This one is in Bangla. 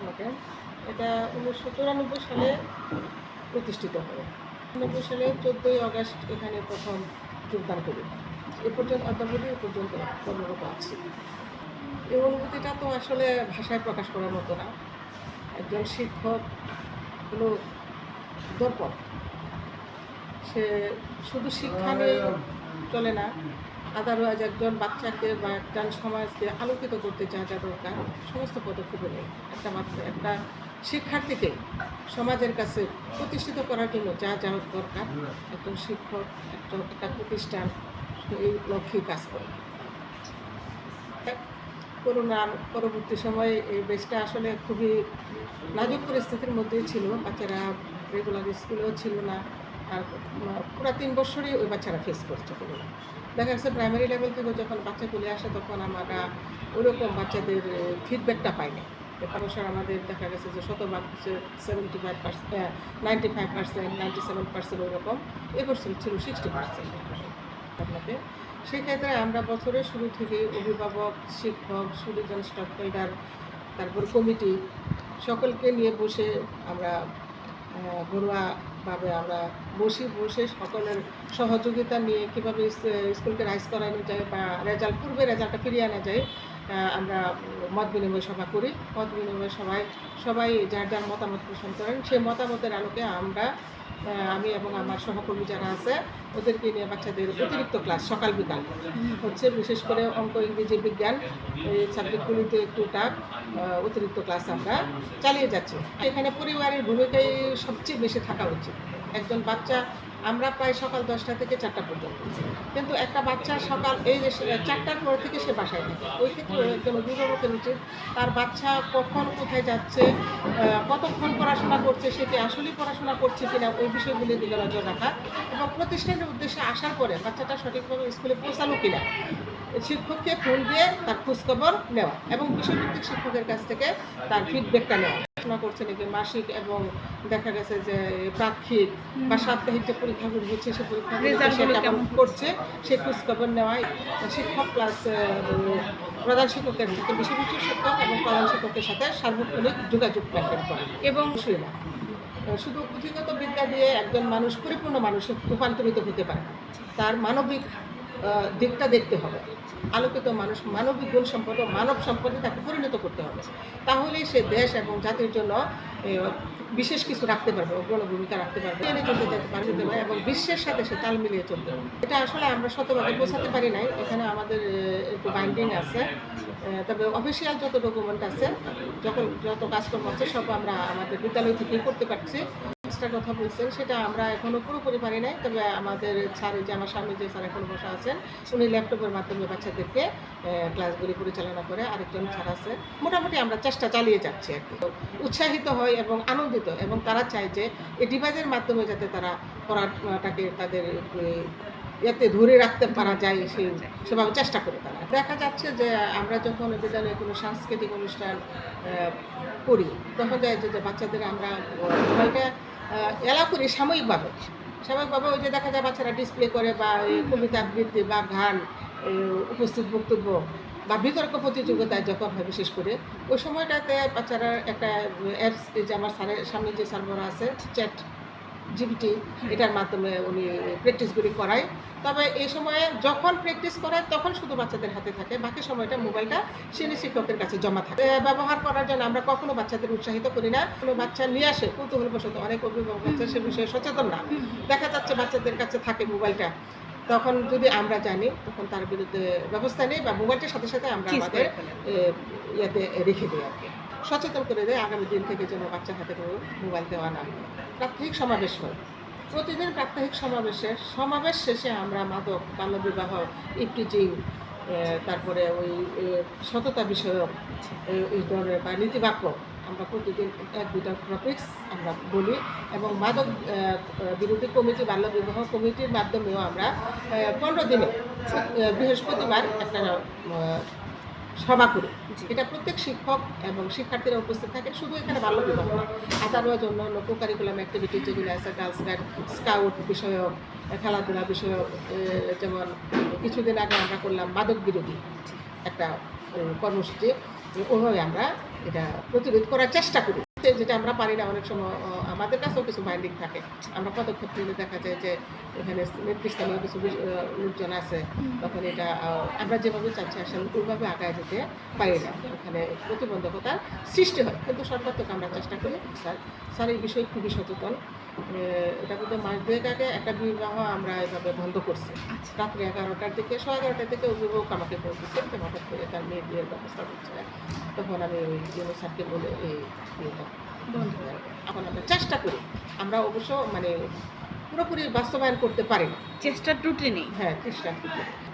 আমাকে এটা উনিশশো চুরানব্বই সালে প্রতিষ্ঠিত হয়। নব্বই সালে চোদ্দোই আগস্ট এখানে প্রথম যোগদান করি। এ পর্যন্ত অদ্যাবধি এ পর্যন্ত কর্মরত আছি। এই অনুভূতিটা তো আসলে ভাষায় প্রকাশ করার মতো না। একজন শিক্ষক হলো দর্পণ। সে শুধু শিক্ষা নিয়ে চলে না আদারওয়াইজ একজন বাচ্চাকে বা একজন সমাজকে আলোকিত করতে যা যা দরকার, সমস্ত পদক্ষেপ নেই। একটা বাচ্চা একটা শিক্ষার্থীকে সমাজের কাছে প্রতিষ্ঠিত করার জন্য যা যা দরকার, একজন শিক্ষক একজন একটা প্রতিষ্ঠান, এই লক্ষ্যেই কাজ করে। করোনার পরবর্তী সময়ে এই বেশটা আসলে খুবই নাজুক পরিস্থিতির মধ্যেই ছিল। বাচ্চারা রেগুলার স্কুলেও ছিল না। আর পুরো তিন বছরই ওই বাচ্চারা ফেস করছে করোনা দেখা যাচ্ছে প্রাইমারি লেভেল থেকে যখন বাচ্চা চলে আসে তখন আমরা ওরকম বাচ্চাদের ফিডব্যাকটা পাই না বছর আমাদের দেখা গেছে যে শতভাগ হচ্ছে seventy five percent ninety five percent ninety seven percent ওরকম এবছর ছিল সিক্সটি পার্সেন্ট আপনাকে সেক্ষেত্রে আমরা বছরের শুরু থেকে অভিভাবক শিক্ষক সুরিজন স্টক হোল্ডার তারপর কমিটি সকলকে নিয়ে বসে আমরা আহ, ঘরোয়াভাবে আমরা বসি, বসে সকলের সহযোগিতা নিয়ে কীভাবে স্কুলকে রাইজ করানো যায় বা রেজাল্ট পূর্বে রেজাল্টটা ফিরিয়ে আনা যায় আমরা মত বিনিময় সভা করি। মত বিনিময় সভায় সবাই যার যার মতামত পোষণ করেন সেই মতামতের আলোকে আমরা আমি এবং আমার সহকর্মী যারা আছে, ওদেরকে নিয়ে বাচ্চাদের অতিরিক্ত ক্লাস সকাল বিকাল। হচ্ছে বিশেষ করে অঙ্ক, ইংরেজি, বিজ্ঞান, এই সাবজেক্টগুলিতে একটু টাক অতিরিক্ত ক্লাস আমরা চালিয়ে যাচ্ছি। এখানে পরিবারের ভূমিকাই সবচেয়ে বেশি থাকা উচিত। একজন বাচ্চা আমরা প্রায় সকাল দশটা থেকে চারটা পর্যন্ত কিন্তু একটা বাচ্চা সকাল এই যে চারটার পর থেকে সে বাসায় থাকে। ওই ক্ষেত্রে একজন অভিভাবকের উচিত। তার বাচ্চা কখন কোথায় যাচ্ছে কতক্ষণ পড়াশোনা করছে, সে কি আসলেই পড়াশোনা করছে কিনা ওই বিষয়গুলি দিকে নজর রাখা এবং প্রতিষ্ঠানের উদ্দেশ্যে আসার পরে বাচ্চাটা সঠিকভাবে স্কুলে পৌঁছালো কিনা, শিক্ষককে ফোন দিয়ে তার খোঁজখবর নেওয়া এবং বিষয়ভিত্তিক শিক্ষকের কাছ থেকে তার ফিডব্যাকটা নেওয়া। পড়াশোনা করছে নাকি মাসিক এবং দেখা গেছে যে পাক্ষিক বা সাপ্তাহিক যে পরীক্ষাগুলি হচ্ছে সে Result সে কেমন করছে সে খোঁজখবর নেওয়া শিক্ষক প্লাস প্রধান শিক্ষকের থেকে বিষয়ভিত্তিক শিক্ষক এবং প্রধান শিক্ষকের সাথে সার্বক্ষণিক যোগাযোগ মেনটেন করা। এবং শুধু পুঁথিগত বিদ্যা দিয়ে একজন মানুষ পরিপূর্ণ মানুষে রূপান্তরিত হতে পারে। তার মানবিক দিকটা দেখতে হবে। আলোকিত মানুষ মানবিক গুণ সম্পদ মানব সম্পদে তাকে পরিণত করতে হবে। তাহলেই সে দেশ এবং জাতির জন্য বিশেষ কিছু রাখতে পারবে, অগ্রণ ভূমিকা রাখতে পারবে, এনে চলতে যেতে পারবে এবং বিশ্বের সাথে সে তাল মিলিয়ে চলতে পারবে। এটা আসলে আমরা শতভাগে বোঝাতে পারি নাই। এখানে আমাদের একটু বাইন্ডিং আছে। তবে অফিসিয়াল যত ডকুমেন্ট আছে, যখন যত কাজকর্ম আছে, সব আমরা আমাদের বিদ্যালয় থেকেই করতে পারছি। একটা কথা বলছেন, সেটা আমরা এখনও পুরোপুরি পারি নাই। তবে আমাদের স্যার যে আমার স্বামী যে স্যার এখন বসা আছেন, উনি ল্যাপটপের মাধ্যমে বাচ্চাদেরকে ক্লাসগুলি পরিচালনা করে আরেকজন স্যার আছে। মোটামুটি আমরা চেষ্টা চালিয়ে যাচ্ছি আর কি। উৎসাহিত হয় এবং আনন্দিত এবং তারা চায় যে এই ডিভাইসের মাধ্যমে যাতে তারা পড়াটাকে তাদের এতে ধরে রাখতে পারা যায়, সেই সেভাবে চেষ্টা করে তারা। দেখা যাচ্ছে যে আমরা যখন বিদ্যালয়ে কোনো সাংস্কৃতিক অনুষ্ঠান করি, তখন দেখা যে বাচ্চাদের আমরা, মোবাইলটা এলা করি সাময়িকভাবে। সাময়িকভাবে ওই যে দেখা যায় বাচ্চারা ডিসপ্লে করে বা কবিতা আবৃত্তি বা গান উপস্থিত বক্তব্য বা বিতর্ক প্রতিযোগিতায় যখন হয় বিশেষ করে ওই সময়টাতে বাচ্চারা একটা অ্যাপস যে আমার স্যারের সামনে যে সার্ভার আছে চ্যাট জিপিটি এটার মাধ্যমে উনি প্র্যাকটিসগুলি করায়। তবে এই সময়ে যখন প্র্যাকটিস করায় তখন শুধু বাচ্চাদের হাতে থাকে বাকি সময়টা মোবাইলটা শ্রেণি শিক্ষকের কাছে জমা থাকে। ব্যবহার করার জন্য আমরা কখনো বাচ্চাদের উৎসাহিত করি না। কোনো বাচ্চা নিয়ে আসে কৌতূহলবশত অনেক অভিভাবক আছে সে বিষয়ে সচেতন না। দেখা যাচ্ছে বাচ্চাদের কাছে থাকে মোবাইলটা। তখন যদি আমরা জানি তখন তার বিরুদ্ধে ব্যবস্থা নেই বা মোবাইলটার সাথে সাথে আমরা আমাদের ইয়েতে রেখে দিই আর কি। সচেতন করে দেয়, আগামী দিন থেকে যেন বাচ্চার হাতে কোনো মোবাইল দেওয়া না প্রাত্যহিক সমাবেশ হয়। প্রতিদিন প্রাত্যহিক সমাবেশে, সমাবেশ শেষে আমরা মাদক বাল্যবিবাহ ইফটিজিং তারপরে ওই সততা বিষয়ক এই ধরনের বা নীতিবাক্য আমরা প্রতিদিন এক দুটা টপিক্স আমরা বলি এবং মাদক বিরোধী কমিটি বাল্যবিবাহ কমিটির মাধ্যমেও আমরা পনেরো দিনে বৃহস্পতিবার একটা সভা করে। এটা প্রত্যেক শিক্ষক এবং শিক্ষার্থীরা উপস্থিত থাকে শুধু এখানে বাল্য বিবাহ আদারওয়াইজ অন্য জন্য লোক কারিকুলাম অ্যাক্টিভিটি যেগুলো আছে গার্লস গাইড স্কাউট বিষয়ক খেলাধুলা বিষয়ক যেমন কিছুদিন আগে আমরা করলাম মাদক বিরোধী একটা কর্মসূচি। ওভাবে আমরা এটা প্রতিরোধ করার চেষ্টা করি। যেটা আমরা পারি না অনেক সময় আমাদের কাছেও কিছু বাইন্ডিং থাকে। আমরা পদক্ষেপ নিলে দেখা যায় যে এখানে নেতৃস্থানীয় কিছু লোকজন আছে তখন এটা আমরা যেভাবে চাচ্ছি আসলে ওইভাবে আগায় যেতে পারি না। ওখানে প্রতিবন্ধকতার সৃষ্টি হয়। কিন্তু সর্বাত্মক আমরা চেষ্টা করি স্যার স্যার এই বিষয়ে খুবই সচেতন। এটা কিন্তু মাস দুয়েক আগে একটা বিবাহ আমরা এভাবে বন্ধ করছি। আচ্ছা। রাত্রি এগারোটার দিকে সোয়া এগারোটার দিকে অভিভাবক আমাকে বলতেছে যে হঠাৎ করে তার মেয়ের বিয়ের ব্যবস্থা করছে না। তখন আমি ওই জিও স্যারকে বলে এই বিয়েটা বন্ধ। এখন আমরা চেষ্টা করি। আমরা অবশ্য মানে পুরোপুরি বাস্তবায়ন করতে পারি না। চেষ্টা ত্রুটি নেই। হ্যাঁ চেষ্টা করি